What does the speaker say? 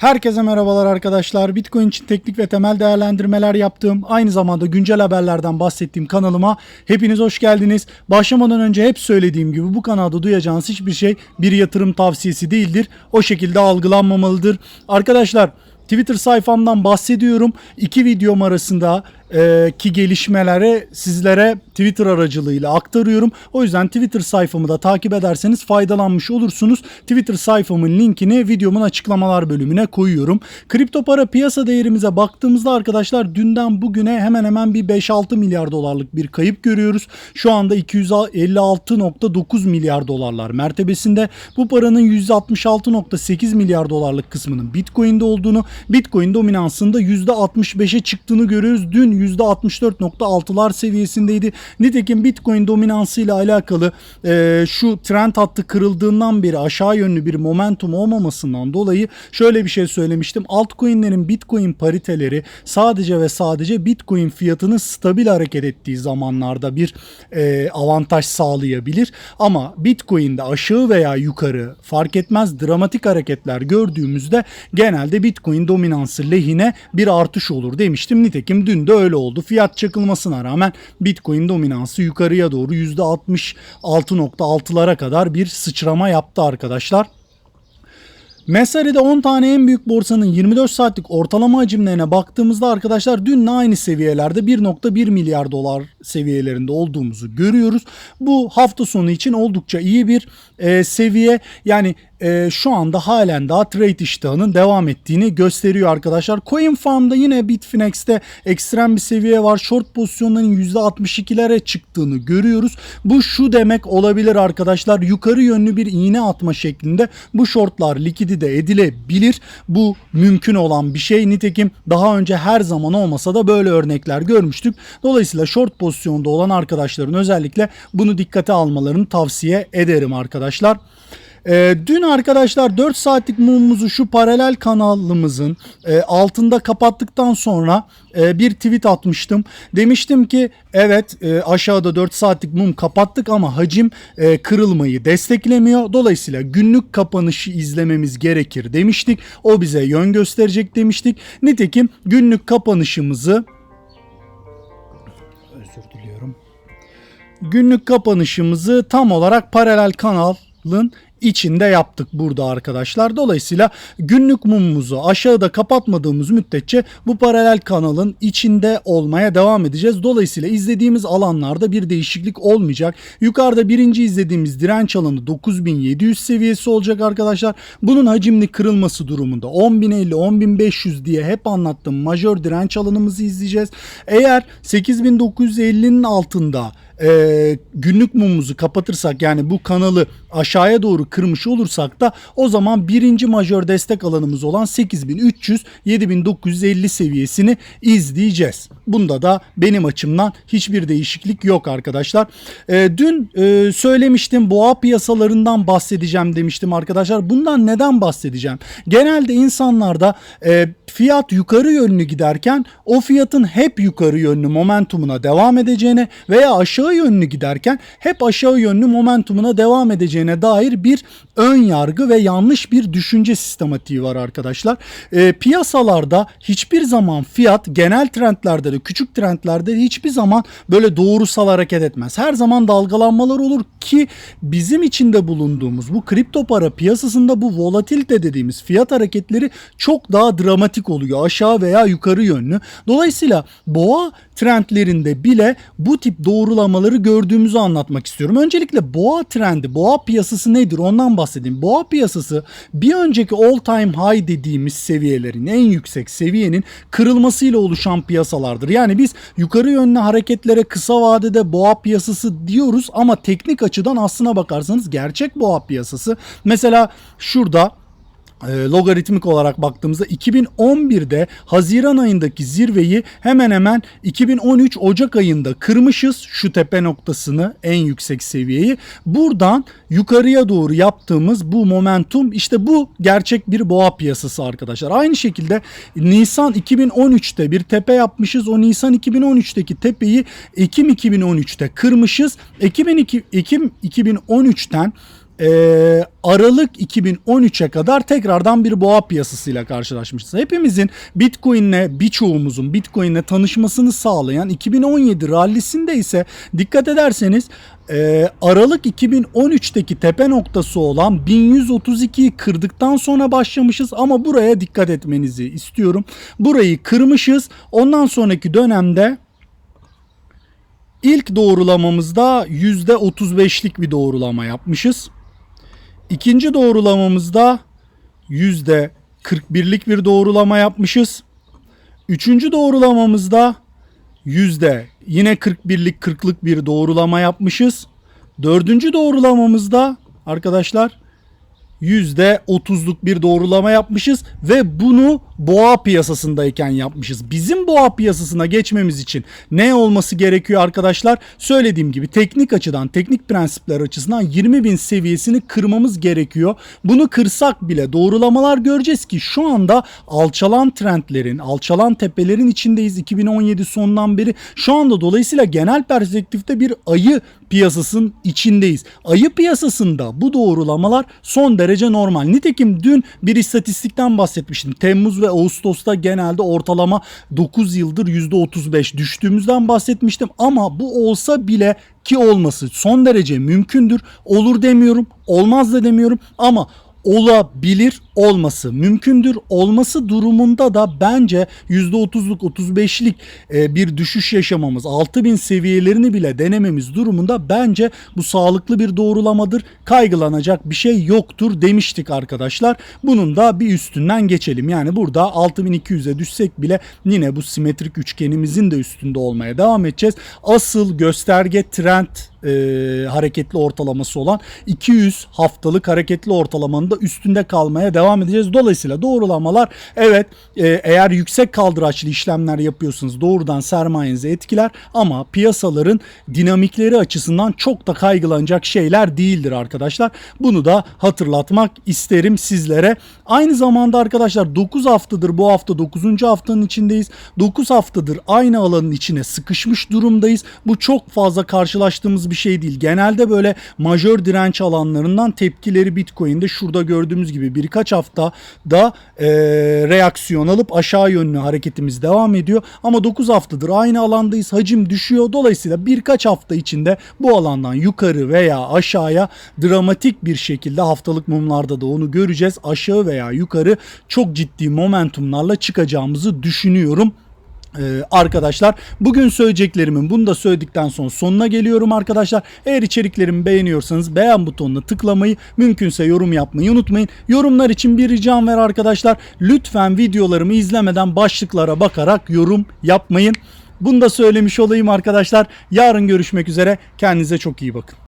Herkese merhabalar arkadaşlar. Bitcoin için teknik ve temel değerlendirmeler yaptığım, aynı zamanda güncel haberlerden bahsettiğim kanalıma hepiniz hoş geldiniz. Başlamadan önce hep söylediğim gibi bu kanalda duyacağınız hiçbir şey bir yatırım tavsiyesi değildir. O şekilde algılanmamalıdır. Arkadaşlar Twitter sayfamdan bahsediyorum. İki videom arasında e, ki gelişmeleri sizlere Twitter aracılığıyla aktarıyorum. O yüzden Twitter sayfamı da takip ederseniz faydalanmış olursunuz. Twitter sayfamın linkini videomun açıklamalar bölümüne koyuyorum. Kripto para piyasa değerimize baktığımızda arkadaşlar dünden bugüne hemen hemen bir 5-6 milyar dolarlık bir kayıp görüyoruz. Şu anda 256.9 milyar dolarlar mertebesinde. Bu paranın 166.8 milyar dolarlık kısmının Bitcoin'de olduğunu, Bitcoin dominansında %65'e çıktığını görüyoruz. Dün %64.6'lar seviyesindeydi. Nitekim Bitcoin dominansıyla alakalı e, şu trend hattı kırıldığından beri aşağı yönlü bir momentum olmamasından dolayı şöyle bir şey söylemiştim. Altcoin'lerin Bitcoin pariteleri sadece ve sadece Bitcoin fiyatının stabil hareket ettiği zamanlarda bir e, avantaj sağlayabilir. Ama Bitcoin'de aşağı veya yukarı fark etmez dramatik hareketler gördüğümüzde genelde Bitcoin dominansı lehine bir artış olur demiştim. Nitekim dün de öyle oldu. Fiyat çakılmasına rağmen Bitcoin dominansı yukarıya doğru %66.6'lara kadar bir sıçrama yaptı arkadaşlar. Mesari'de 10 tane en büyük borsanın 24 saatlik ortalama hacimlerine baktığımızda arkadaşlar dün aynı seviyelerde 1.1 milyar dolar seviyelerinde olduğumuzu görüyoruz. Bu hafta sonu için oldukça iyi bir e, seviye. Yani e, şu anda halen daha trade iştahının devam ettiğini gösteriyor arkadaşlar. Coin Farm'da yine Bitfinex'te ekstrem bir seviye var. Short pozisyonların %62'lere çıktığını görüyoruz. Bu şu demek olabilir arkadaşlar. Yukarı yönlü bir iğne atma şeklinde bu shortlar likidi de edilebilir. Bu mümkün olan bir şey. Nitekim daha önce her zaman olmasa da böyle örnekler görmüştük. Dolayısıyla short pozisyonda olan arkadaşların özellikle bunu dikkate almalarını tavsiye ederim arkadaşlar. E, dün arkadaşlar 4 saatlik mumumuzu şu paralel kanalımızın e, altında kapattıktan sonra e, bir tweet atmıştım. Demiştim ki evet e, aşağıda 4 saatlik mum kapattık ama hacim e, kırılmayı desteklemiyor. Dolayısıyla günlük kapanışı izlememiz gerekir demiştik. O bize yön gösterecek demiştik. Nitekim günlük kapanışımızı özür diliyorum. Günlük kapanışımızı tam olarak paralel kanalın içinde yaptık burada arkadaşlar. Dolayısıyla günlük mumumuzu aşağıda kapatmadığımız müddetçe bu paralel kanalın içinde olmaya devam edeceğiz. Dolayısıyla izlediğimiz alanlarda bir değişiklik olmayacak. Yukarıda birinci izlediğimiz direnç alanı 9700 seviyesi olacak arkadaşlar. Bunun hacimli kırılması durumunda 10.050 10.500 diye hep anlattığım majör direnç alanımızı izleyeceğiz. Eğer 8950'nin altında e, günlük mumumuzu kapatırsak yani bu kanalı aşağıya doğru kırmış olursak da o zaman birinci majör destek alanımız olan 8300 7950 seviyesini izleyeceğiz. Bunda da benim açımdan hiçbir değişiklik yok arkadaşlar. E, dün e, söylemiştim boğa piyasalarından bahsedeceğim demiştim arkadaşlar. Bundan neden bahsedeceğim? Genelde insanlarda e, fiyat yukarı yönlü giderken o fiyatın hep yukarı yönlü momentumuna devam edeceğine veya aşağı yönlü giderken hep aşağı yönlü momentumuna devam edeceğine dair bir ön yargı ve yanlış bir düşünce sistematiği var arkadaşlar. E, piyasalarda hiçbir zaman fiyat genel trendlerde de küçük trendlerde de hiçbir zaman böyle doğrusal hareket etmez. Her zaman dalgalanmalar olur ki bizim içinde bulunduğumuz bu kripto para piyasasında bu volatilite dediğimiz fiyat hareketleri çok daha dramatik oluyor aşağı veya yukarı yönlü. Dolayısıyla boğa trendlerinde bile bu tip doğrulamaları gördüğümüzü anlatmak istiyorum. Öncelikle boğa trendi, boğa piyasası nedir ondan bahsedeyim. Boğa piyasası bir önceki all time high dediğimiz seviyelerin en yüksek seviyenin kırılmasıyla oluşan piyasalardır. Yani biz yukarı yönlü hareketlere kısa vadede boğa piyasası diyoruz ama teknik açıdan aslına bakarsanız gerçek boğa piyasası mesela şurada e, logaritmik olarak baktığımızda 2011'de Haziran ayındaki zirveyi hemen hemen 2013 Ocak ayında kırmışız şu tepe noktasını en yüksek seviyeyi. Buradan yukarıya doğru yaptığımız bu momentum işte bu gerçek bir boğa piyasası arkadaşlar. Aynı şekilde Nisan 2013'te bir tepe yapmışız. O Nisan 2013'teki tepeyi Ekim 2013'te kırmışız. Ekim, Ekim 2013'ten e, Aralık 2013'e kadar tekrardan bir boğa piyasasıyla karşılaşmışız. Hepimizin Bitcoin'le birçoğumuzun Bitcoin'le tanışmasını sağlayan 2017 rallisinde ise dikkat ederseniz e, Aralık 2013'teki tepe noktası olan 1132'yi kırdıktan sonra başlamışız ama buraya dikkat etmenizi istiyorum. Burayı kırmışız. Ondan sonraki dönemde ilk doğrulamamızda %35'lik bir doğrulama yapmışız. İkinci doğrulamamızda %41'lik bir doğrulama yapmışız. Üçüncü doğrulamamızda yüzde yine 41'lik 40'lık bir doğrulama yapmışız. Dördüncü doğrulamamızda arkadaşlar yüzde 30'luk bir doğrulama yapmışız ve bunu boğa piyasasındayken yapmışız. Bizim boğa piyasasına geçmemiz için ne olması gerekiyor arkadaşlar? Söylediğim gibi teknik açıdan, teknik prensipler açısından 20 bin seviyesini kırmamız gerekiyor. Bunu kırsak bile doğrulamalar göreceğiz ki şu anda alçalan trendlerin, alçalan tepelerin içindeyiz 2017 sonundan beri. Şu anda dolayısıyla genel perspektifte bir ayı piyasasının içindeyiz. Ayı piyasasında bu doğrulamalar son derece normal. Nitekim dün bir istatistikten bahsetmiştim. Temmuz ve Ağustos'ta genelde ortalama 9 yıldır %35 düştüğümüzden bahsetmiştim. Ama bu olsa bile ki olması son derece mümkündür. Olur demiyorum, olmaz da demiyorum ama olabilir olması mümkündür. Olması durumunda da bence %30'luk 35'lik e, bir düşüş yaşamamız 6000 seviyelerini bile denememiz durumunda bence bu sağlıklı bir doğrulamadır. Kaygılanacak bir şey yoktur demiştik arkadaşlar. Bunun da bir üstünden geçelim. Yani burada 6200'e düşsek bile yine bu simetrik üçgenimizin de üstünde olmaya devam edeceğiz. Asıl gösterge trend e, hareketli ortalaması olan 200 haftalık hareketli ortalamanın da üstünde kalmaya devam edeceğiz. Dolayısıyla doğrulamalar evet e, eğer yüksek kaldıraçlı işlemler yapıyorsanız doğrudan sermayenizi etkiler ama piyasaların dinamikleri açısından çok da kaygılanacak şeyler değildir arkadaşlar. Bunu da hatırlatmak isterim sizlere. Aynı zamanda arkadaşlar 9 haftadır bu hafta 9. haftanın içindeyiz. 9 haftadır aynı alanın içine sıkışmış durumdayız. Bu çok fazla karşılaştığımız bir şey değil. Genelde böyle majör direnç alanlarından tepkileri Bitcoin'de şurada gördüğümüz gibi hafta da e, reaksiyon alıp aşağı yönlü hareketimiz devam ediyor. Ama 9 haftadır aynı alandayız. Hacim düşüyor. Dolayısıyla birkaç hafta içinde bu alandan yukarı veya aşağıya dramatik bir şekilde haftalık mumlarda da onu göreceğiz. Aşağı veya yukarı çok ciddi momentumlarla çıkacağımızı düşünüyorum. Ee, arkadaşlar bugün söyleyeceklerimin bunu da söyledikten sonra sonuna geliyorum arkadaşlar. Eğer içeriklerimi beğeniyorsanız beğen butonuna tıklamayı mümkünse yorum yapmayı unutmayın. Yorumlar için bir ricam var arkadaşlar. Lütfen videolarımı izlemeden başlıklara bakarak yorum yapmayın. Bunu da söylemiş olayım arkadaşlar. Yarın görüşmek üzere. Kendinize çok iyi bakın.